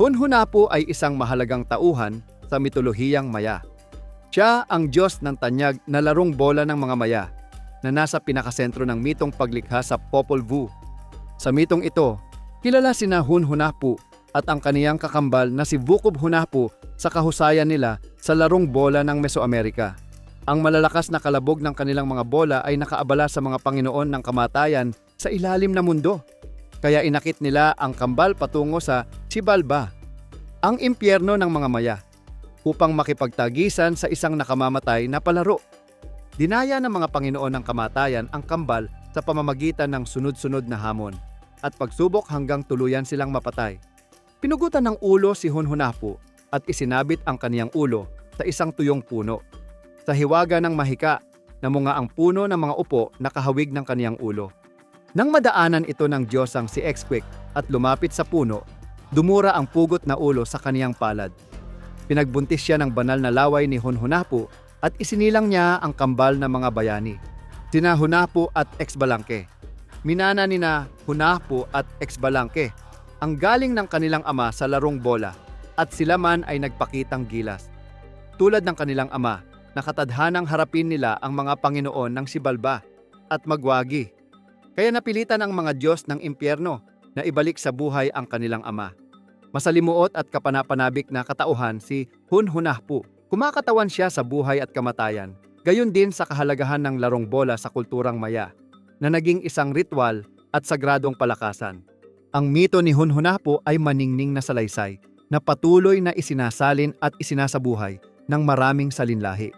Hunhunapu ay isang mahalagang tauhan sa mitolohiyang Maya. Siya ang Diyos ng tanyag na larong bola ng mga Maya na nasa pinakasentro ng mitong paglikha sa Popol Vuh. Sa mitong ito, kilala sina Hunhunapu at ang kaniyang kakambal na si Vukob Hunapu sa kahusayan nila sa larong bola ng Mesoamerika. Ang malalakas na kalabog ng kanilang mga bola ay nakaabala sa mga Panginoon ng kamatayan sa ilalim na mundo. Kaya inakit nila ang kambal patungo sa Chibalba, ang impyerno ng mga maya, upang makipagtagisan sa isang nakamamatay na palaro. Dinaya ng mga Panginoon ng kamatayan ang kambal sa pamamagitan ng sunod-sunod na hamon at pagsubok hanggang tuluyan silang mapatay. Pinugutan ng ulo si Hunhunapu at isinabit ang kaniyang ulo sa isang tuyong puno. Sa hiwaga ng mahika, namunga ang puno ng mga upo na kahawig ng kaniyang ulo. Nang madaanan ito ng Diyosang si Exquic at lumapit sa puno, dumura ang pugot na ulo sa kaniyang palad. Pinagbuntis siya ng banal na laway ni Hunhunapu at isinilang niya ang kambal ng mga bayani. Sina Hunapu at Exbalangke. Minana ni na Hunapu at Exbalangke ang galing ng kanilang ama sa larong bola at sila man ay nagpakitang gilas. Tulad ng kanilang ama, nakatadhanang harapin nila ang mga Panginoon ng Sibalba at magwagi. Kaya napilitan ang mga Diyos ng impyerno na ibalik sa buhay ang kanilang ama. Masalimuot at kapanapanabik na katauhan si Hunhunahpu. Kumakatawan siya sa buhay at kamatayan. Gayon din sa kahalagahan ng larong bola sa kulturang maya, na naging isang ritual at sagradong palakasan. Ang mito ni Hunhunapo ay maningning na salaysay na patuloy na isinasalin at isinasabuhay ng maraming salinlahi.